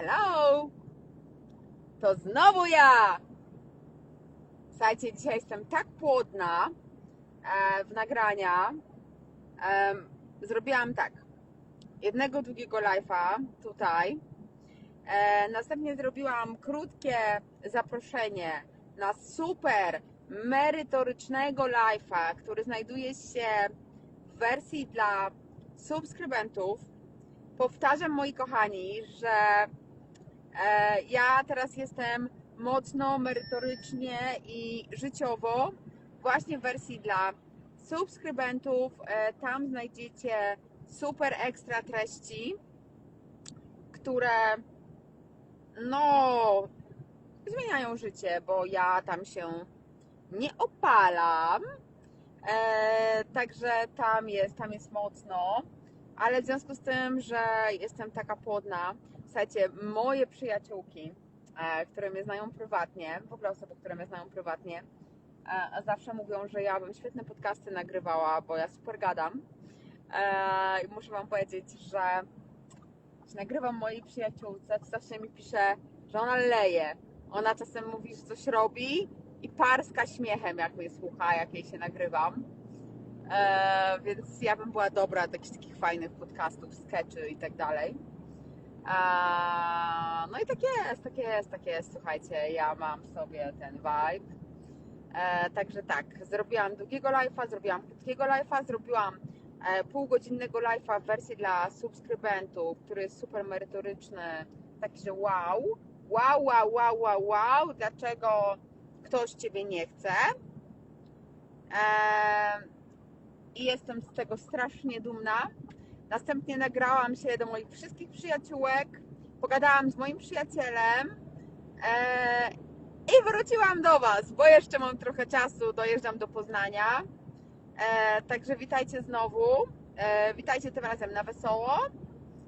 Hello! To znowu ja! Słuchajcie, dzisiaj jestem tak płodna e, w nagrania. E, zrobiłam tak. Jednego długiego live'a tutaj. E, następnie zrobiłam krótkie zaproszenie na super merytorycznego live'a, który znajduje się w wersji dla subskrybentów. Powtarzam, moi kochani, że ja teraz jestem mocno merytorycznie i życiowo właśnie w wersji dla subskrybentów. E, tam znajdziecie super ekstra treści, które no zmieniają życie, bo ja tam się nie opalam. E, także tam jest, tam jest mocno. Ale w związku z tym, że jestem taka płodna, słuchajcie, moje przyjaciółki, e, które mnie znają prywatnie, w ogóle osoby, które mnie znają prywatnie, e, zawsze mówią, że ja bym świetne podcasty nagrywała, bo ja super gadam. E, I muszę Wam powiedzieć, że nagrywam mojej przyjaciółce, to zawsze mi pisze, że ona leje. Ona czasem mówi, że coś robi i parska śmiechem, jak mnie słucha, jak jej się nagrywam. Więc ja bym była dobra do jakichś takich fajnych podcastów, sketchy i tak dalej. No i tak jest, tak jest, tak jest. Słuchajcie, ja mam sobie ten vibe. E, także tak, zrobiłam długiego live'a, zrobiłam krótkiego live'a, zrobiłam e, półgodzinnego live'a w wersji dla subskrybentów, który jest super merytoryczny, taki, że wow, wow, wow, wow, wow, wow, dlaczego ktoś Ciebie nie chce. E, I jestem z tego strasznie dumna. Następnie nagrałam się do moich wszystkich przyjaciółek, pogadałam z moim przyjacielem e, i wróciłam do Was, bo jeszcze mam trochę czasu, dojeżdżam do Poznania. E, także witajcie znowu. E, witajcie tym razem na wesoło.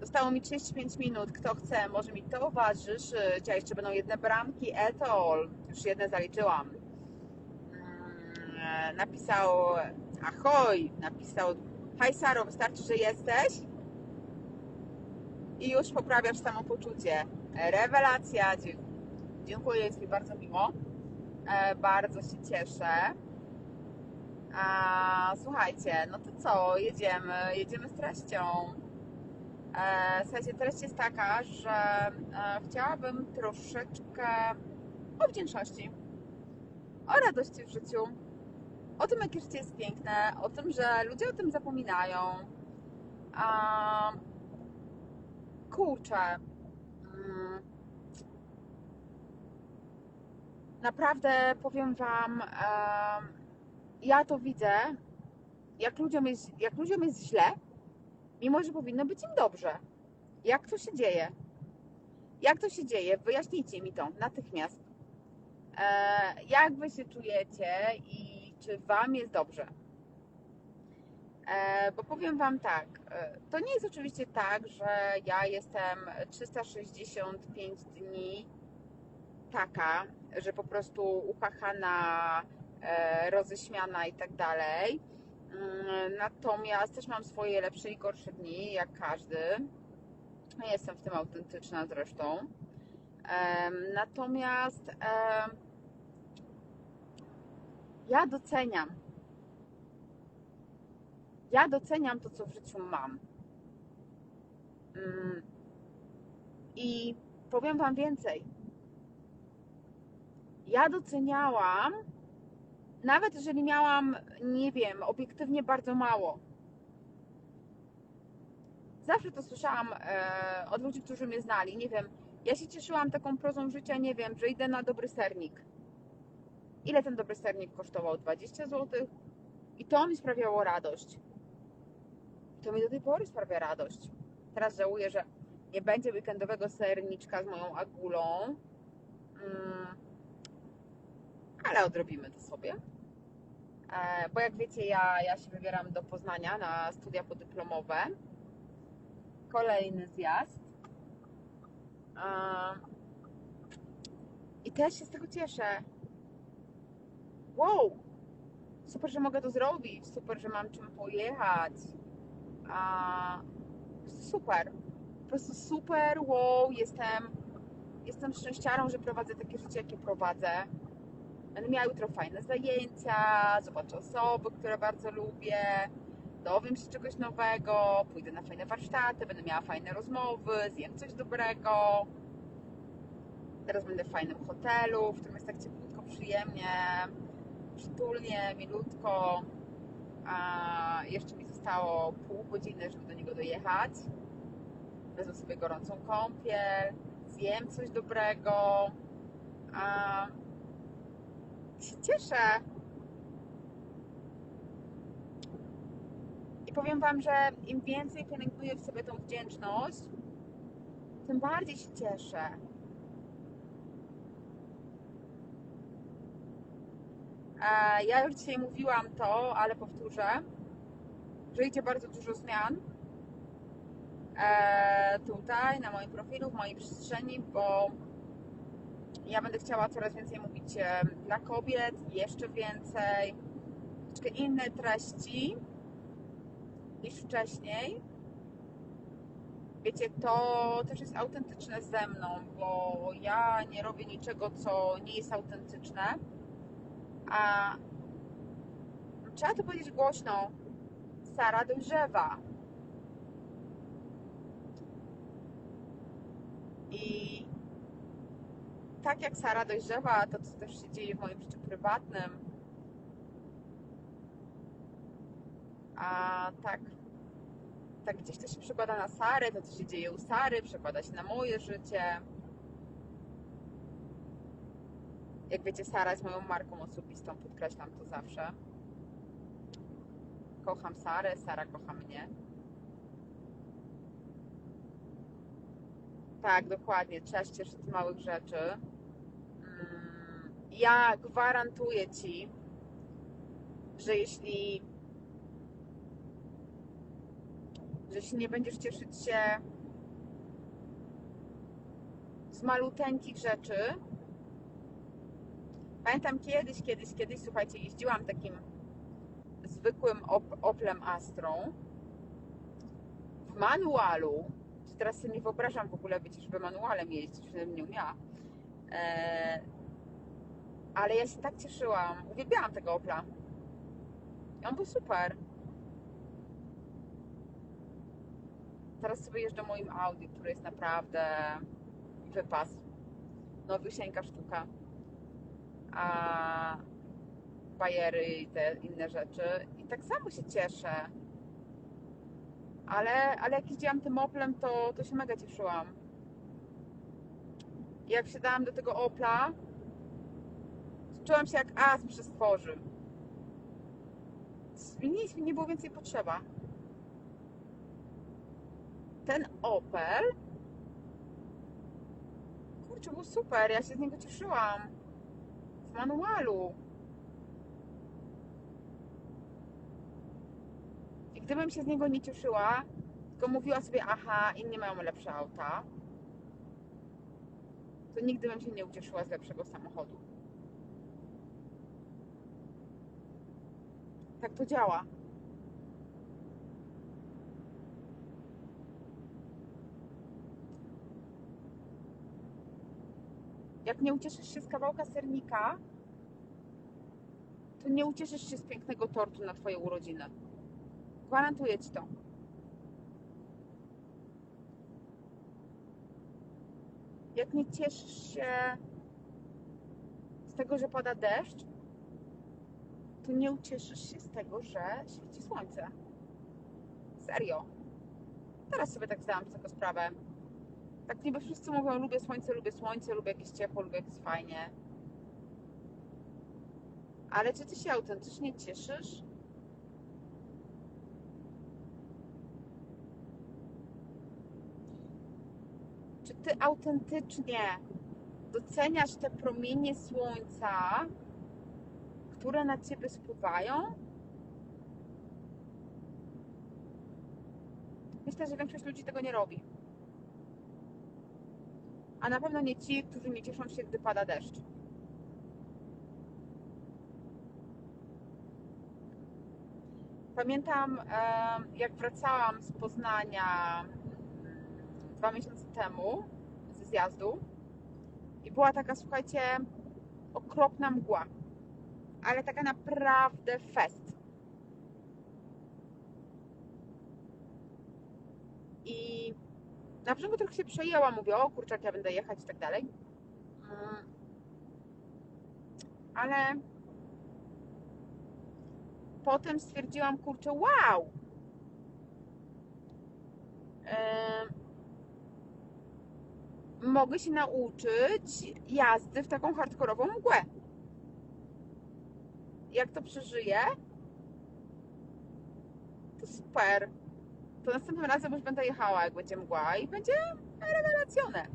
Zostało mi 35 minut. Kto chce, może mi towarzyszyć. A jeszcze będą jedne bramki. Etol. Już jedne zaliczyłam. Mm, e, Napisał ahoj. Napisał hej Saro, wystarczy, że jesteś. I już poprawiasz samopoczucie. Rewelacja. Dziękuję, jest mi bardzo miło. E, Bardzo się cieszę. A, słuchajcie, no to co? Jedziemy. Jedziemy z treścią. E, Słuchajcie, treść jest taka, że e, chciałabym troszeczkę o wdzięczności, o radości w życiu, o tym, jakie życie jest piękne, o tym, że ludzie o tym zapominają. A, kurczę, mm, naprawdę powiem Wam, ja to widzę, jak ludziom, jest, jak ludziom jest źle, mimo że powinno być im dobrze. Jak to się dzieje? Jak to się dzieje? Wyjaśnijcie mi to natychmiast. E, jak wy się czujecie i czy wam jest dobrze? E, bo powiem wam tak, e, to nie jest oczywiście tak, że ja jestem 365 dni taka, że po prostu upachana, e, roześmiana i tak dalej. Mm, Natomiast też mam swoje lepsze i gorsze dni, jak każdy. Jestem w tym autentyczna zresztą. Natomiast ja doceniam. Ja doceniam to, co w życiu mam. Mm, I powiem Wam więcej. Ja doceniałam, nawet jeżeli miałam, nie wiem, obiektywnie bardzo mało. Zawsze to słyszałam e, od ludzi, którzy mnie znali. Nie wiem, ja się cieszyłam taką prozą życia, nie wiem, że idę na dobry sernik. Ile ten dobry sernik kosztował? 20 zł? I to mi sprawiało radość. To mi do tej pory sprawia radość. Teraz żałuję, że nie będzie weekendowego serniczka z moją agulą. Mm, ale odrobimy to sobie. E, Bo jak wiecie, ja, ja się wybieram do Poznania na studia podyplomowe. Kolejny zjazd. E, I też się z tego cieszę. Wow! Super, że mogę to zrobić. Super, że mam czym pojechać. A, super. Po prostu super, wow, jestem jestem szczęściarą, że prowadzę takie życie, jakie prowadzę. Będę miała jutro fajne zajęcia, zobaczę osoby, które bardzo lubię, dowiem się czegoś nowego, pójdę na fajne warsztaty, będę miała fajne rozmowy, zjem coś dobrego. Teraz będę w fajnym hotelu, w którym jest tak cieplutko, przyjemnie, przytulnie, milutko. A jeszcze mi zostało pół godziny, żeby do niego dojechać. Wezmę sobie gorącą kąpiel, zjem coś dobrego. A się cieszę. I powiem Wam, że im więcej pielęgnuję w sobie tą wdzięczność, tym bardziej się cieszę. Ja już dzisiaj mówiłam to, ale powtórzę, że idzie bardzo dużo zmian e, tutaj na moim profilu, w mojej przestrzeni, bo ja będę chciała coraz więcej mówić e, dla kobiet, jeszcze więcej, troszeczkę inne treści niż wcześniej. Wiecie, to też jest autentyczne ze mną, bo ja nie robię niczego, co nie jest autentyczne. A trzeba to powiedzieć głośno. Sara dojrzewa. I tak jak Sara dojrzewa, to co też się dzieje w moim życiu prywatnym, a tak, tak gdzieś to się przekłada na Sarę, to co się dzieje u Sary, przekłada się na moje życie. Jak wiecie, Sara jest moją marką osobistą, podkreślam to zawsze. Kocham Sarę, Sara kocha mnie. Tak, dokładnie. Trzeba się cieszyć z małych rzeczy. Mm, Ja gwarantuję Ci, że jeśli, że jeśli nie będziesz cieszyć się z maluteńkich rzeczy, pamiętam kiedyś, kiedyś, kiedyś, słuchajcie, jeździłam takim zwykłym op- Oplem Astrą w manualu, teraz sobie nie wyobrażam w ogóle, wiecie, żeby manualem jeździć, żebym nie umiała. Eee, ale ja się tak cieszyłam. Uwielbiałam tego Opla. I on był super. Teraz sobie jeżdżę moim Audi, który jest naprawdę wypas. Nowiusieńka sztuka. A bajery i te inne rzeczy. I tak samo się cieszę. Ale, ale jak jeździłam tym Oplem, to, to się mega cieszyłam. Jak wsiadałam do tego Opla, czułam się jak as przy stworzy. Nic mi nie było więcej potrzeba. Ten Opel kurczę, był super, ja się z niego cieszyłam. Manualu. I gdybym się z niego nie cieszyła, tylko mówiła sobie, aha, inni mają lepsze auta, to nigdy bym się nie ucieszyła z lepszego samochodu. Tak to działa. Jak nie ucieszysz się z kawałka sernika, to nie ucieszysz się z pięknego tortu na Twoje urodziny. Gwarantuję Ci to. Jak nie cieszysz się z tego, że pada deszcz, to nie ucieszysz się z tego, że świeci słońce. Serio. Teraz sobie tak zdałam z tego sprawę. Tak niby wszyscy mówią, lubię słońce, lubię słońce, lubię jakieś ciepło, lubię jak jest fajnie. Ale czy ty się autentycznie cieszysz? Czy ty autentycznie doceniasz te promienie słońca, które na ciebie spływają? Myślę, że większość ludzi tego nie robi. A na pewno nie ci, którzy nie cieszą się, gdy pada deszcz. Pamiętam, jak wracałam z Poznania mm, dwa miesiące temu ze zjazdu I była taka, słuchajcie, okropna mgła. Ale taka naprawdę fest. I na początku trochę się przejęłam, mówię, o kurczę, jak ja będę jechać i tak dalej. Mm. Ale potem stwierdziłam, kurczę, wow! Mogę się nauczyć jazdy w taką hardkorową mgłę. Jak to przeżyję, to super. To następnym razem już będę jechała, jak będzie mgła i będzie rewelacjone.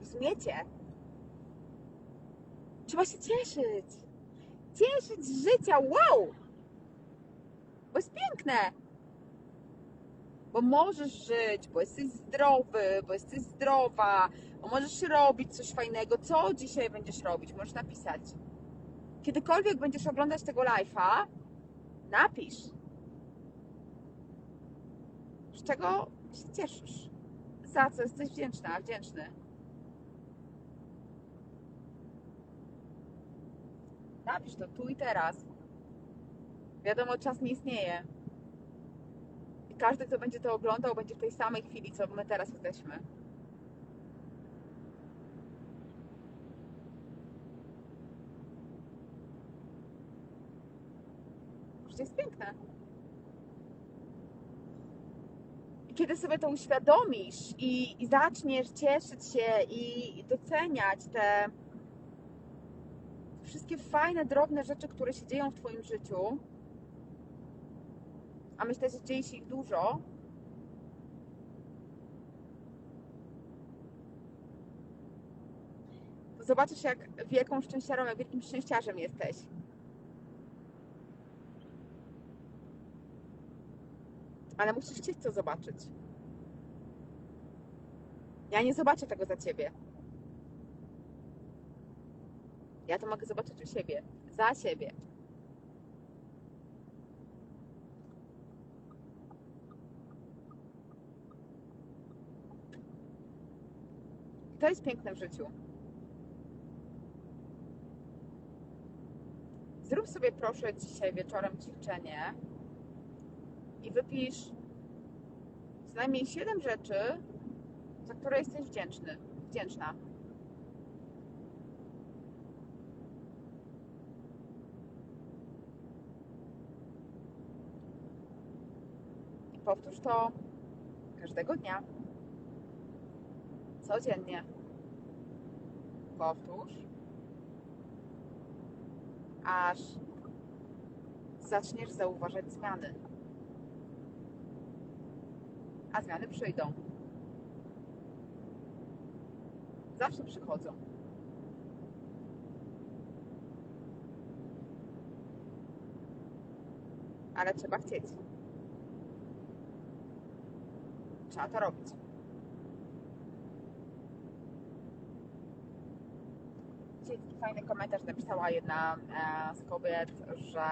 Rozumiecie? Trzeba się cieszyć. Cieszyć z życia. Wow! Bo jest piękne. Bo możesz żyć, bo jesteś zdrowy, bo jesteś zdrowa, bo możesz robić coś fajnego. Co dzisiaj będziesz robić? Możesz napisać. Kiedykolwiek będziesz oglądać tego live'a, napisz. Z czego się cieszysz? Za co jesteś wdzięczna, wdzięczny? Napisz to tu i teraz. Wiadomo, czas nie istnieje. I każdy, kto będzie to oglądał, będzie w tej samej chwili, co my teraz jesteśmy. Życie jest piękne. I kiedy sobie to uświadomisz i, i zaczniesz cieszyć się i doceniać te wszystkie fajne, drobne rzeczy, które się dzieją w Twoim życiu, a myślę, że dzieje się ich dużo, to zobaczysz, jak wielką szczęściarą, jak wielkim szczęściarzem jesteś. Ale musisz chcieć to zobaczyć. Ja nie zobaczę tego za ciebie. Ja to mogę zobaczyć u siebie, za siebie. I to jest piękne w życiu. Zrób sobie proszę dzisiaj wieczorem ćwiczenie i wypisz co najmniej 7 rzeczy, za które jesteś wdzięczny, wdzięczna. I powtórz to każdego dnia, codziennie. Powtórz, aż zaczniesz zauważać zmiany. A zmiany przyjdą. Zawsze przychodzą. Ale trzeba chcieć. Trzeba to robić. Dzisiaj taki fajny komentarz napisała jedna e, z kobiet, że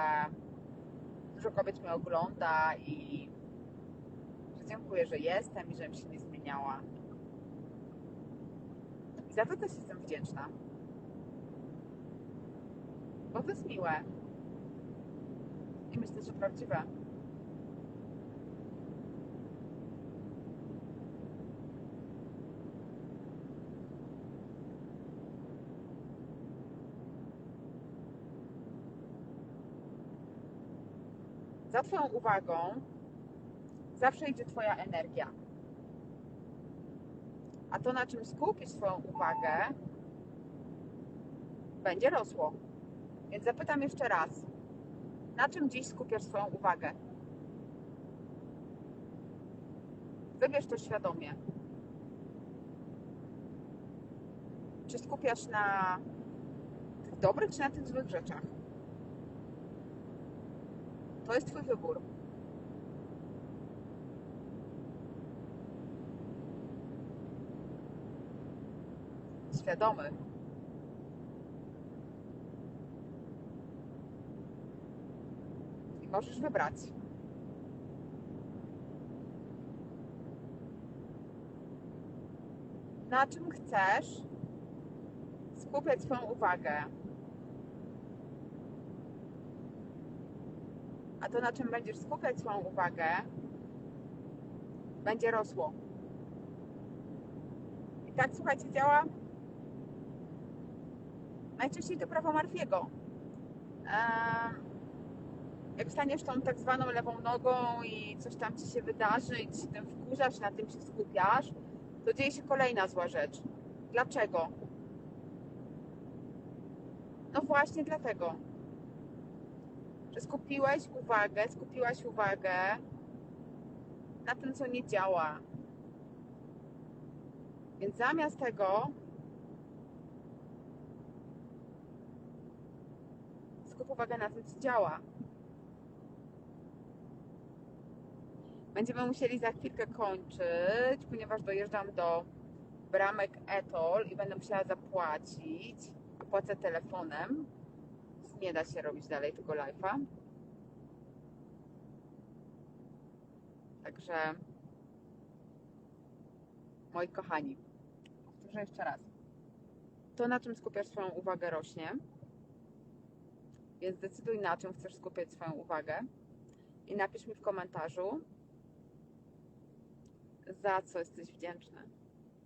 dużo kobiet mnie ogląda i dziękuję, że jestem i że mi się nie zmieniała. I za to też jestem wdzięczna. Bo to jest miłe. I myślę, że prawdziwe. Za Twoją uwagą zawsze idzie Twoja energia. A to, na czym skupisz swoją uwagę, będzie rosło. Więc zapytam jeszcze raz, na czym dziś skupiasz swoją uwagę? Wybierz to świadomie. Czy skupiasz na tych dobrych, czy na tych złych rzeczach? To jest Twój wybór. Świadomy. I możesz wybrać. na czym chcesz skupiać swoją uwagę. A to, na czym będziesz skupiać swoją uwagę, będzie rosło. I tak, słuchajcie, działa najczęściej to prawo Marfiego. Jak staniesz tą tak zwaną lewą nogą i coś tam ci się wydarzy i ci się tym wkurzasz, na tym się skupiasz, to dzieje się kolejna zła rzecz. Dlaczego? No właśnie dlatego, że skupiłeś uwagę, skupiłaś uwagę na tym, co nie działa. Więc zamiast tego skup uwagę na tym, co działa. Będziemy musieli za chwilkę kończyć, ponieważ dojeżdżam do bramek Etol i będę musiała zapłacić. Płacę telefonem. Nie da się robić dalej tego live'a. Także moi kochani, powtórzę jeszcze raz. To, na czym skupiasz swoją uwagę, rośnie. Więc zdecyduj, na czym chcesz skupiać swoją uwagę. I napisz mi w komentarzu, za co jesteś wdzięczny.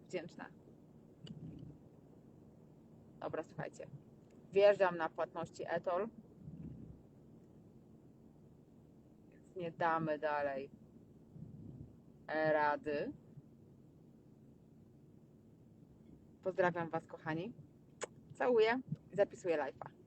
Wdzięczna. Dobra, słuchajcie. Wjeżdżam na płatności Etol. Więc nie damy dalej rady. Pozdrawiam Was, kochani. Całuję i zapisuję live'a.